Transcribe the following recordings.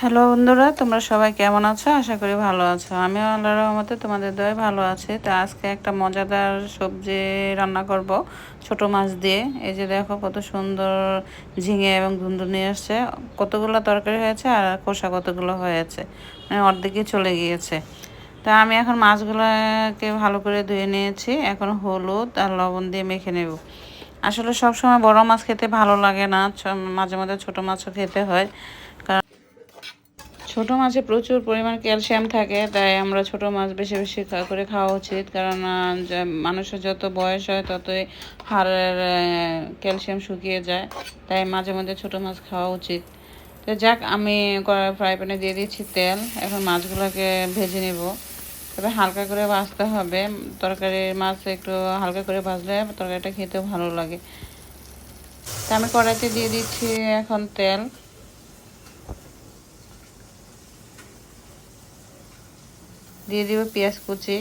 Hello বন্ধুরা, তোমরা সবাই কেমন আছো? আশা করি ভালো আছো। আমিও আল্লাহ রহমতে তোমাদের দয়ে ভালো আছি। তো আজকে একটা মজাদার সবজি রান্না করব ছোট মাছ দিয়ে। এই যে দেখো, কত সুন্দর ঝিঙে এবং ধুন্দু নিয়ে আসছে কতগুলো তরকারি হয়েছে আর কষা কতগুলো হয়েছে। মানে অর্ধেকই চলে গিয়েছে। তা আমি এখন মাছগুলোকে ভালো করে ধুয়ে নিয়েছি। এখন হলুদ আর লবণ দিয়ে মেখে নেব। আসলে সব সময় বড় মাছ খেতে ভালো লাগে না। মাঝে মাঝে ছোট মাছও খেতে হয়। ছোট মাছে প্রচুর পরিমাণ ক্যালসিয়াম থাকে, তাই আমরা ছোট মাছ বেশি বেশি করে খাওয়া উচিত। কারণ মানুষের যত বয়স হয়, ততই হাড়ের ক্যালসিয়াম শুকিয়ে যায়। তাই মাঝে মাঝে ছোট মাছ খাওয়া উচিত। তো যাক, আমি ফ্রাই প্যানে দিয়ে দিচ্ছি তেল। এখন মাছগুলোকে ভেজে নেব। তবে হালকা করে ভাজতে হবে। তরকারির মাছ একটু হালকা করে ভাজলে তরকারিটা খেতেও ভালো লাগে। তা আমি কড়াইতে দিয়ে দিচ্ছি এখন তেল। দিয়ে দিব পেঁয়াজ কুচি।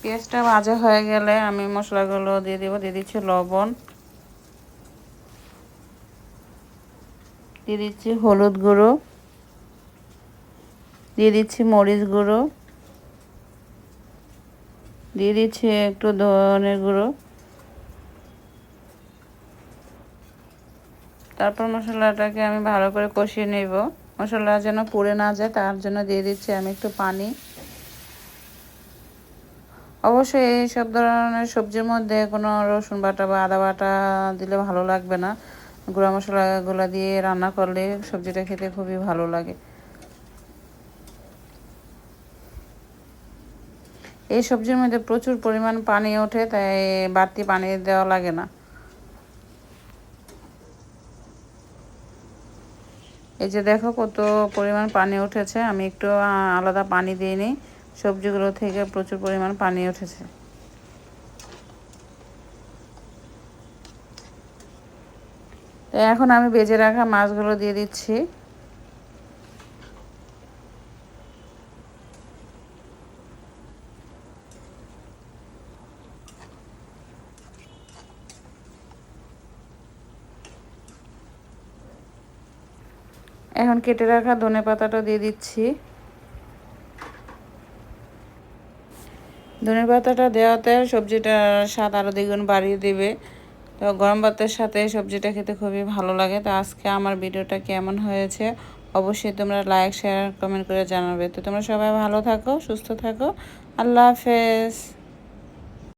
পেঁয়াজটা ভাজা হয়ে গেলে আমি মশলাগুলো দিয়ে দিব, দিয়ে দিচ্ছি লবণ। দিয়ে দিচ্ছি হলুদ গুঁড়ো। দিয়ে দিচ্ছি মরিচ গুঁড়ো। দিয়ে দিচ্ছি একটু ধনের গুঁড়ো। তারপর মশলাটাকে আমি ভালো করে কষিয়ে নেব। মশলা যেন পুড়ে না যায়, তার জন্য দিয়ে দিচ্ছি আমি একটু পানি। অবশ্যই এই সব ধরনের সবজির মধ্যে কোনো রসুন বাটা বা আদা বাটা দিলে ভালো লাগবে না। গুঁড়া মশলাগুলো দিয়ে রান্না করলে সবজিটা খেতে খুবই ভালো লাগে। এই সবজির মধ্যে প্রচুর পরিমাণ পানি ওঠে, তাই বাড়তি পানি দেওয়া লাগে না। এই যে দেখো কত পরিমাণ পানি উঠেছে। আমি একটু আলাদা পানি দিয়ে নিই। সবজিগুলো থেকে প্রচুর পরিমাণ পানি উঠেছে। এখন আমি বেজে রাখা মাছগুলো দিয়ে দিচ্ছি। এখন কেটে রাখা ধনে পাতাটা দিয়ে দিচ্ছি। ধনে পাতাটা দেওয়াতে সবজিটার স্বাদ আরও দ্বিগুণ বাড়িয়ে দেবে। তো গরম ভাতের সাথে সবজিটা খেতে খুবই ভালো লাগে। তো আজকে আমার ভিডিওটা কেমন হয়েছে অবশ্যই তোমরা লাইক, শেয়ার, কমেন্ট করে জানাবে। তো তোমরা সবাই ভালো থাকো, সুস্থ থাকো। আল্লাহ হাফেজ।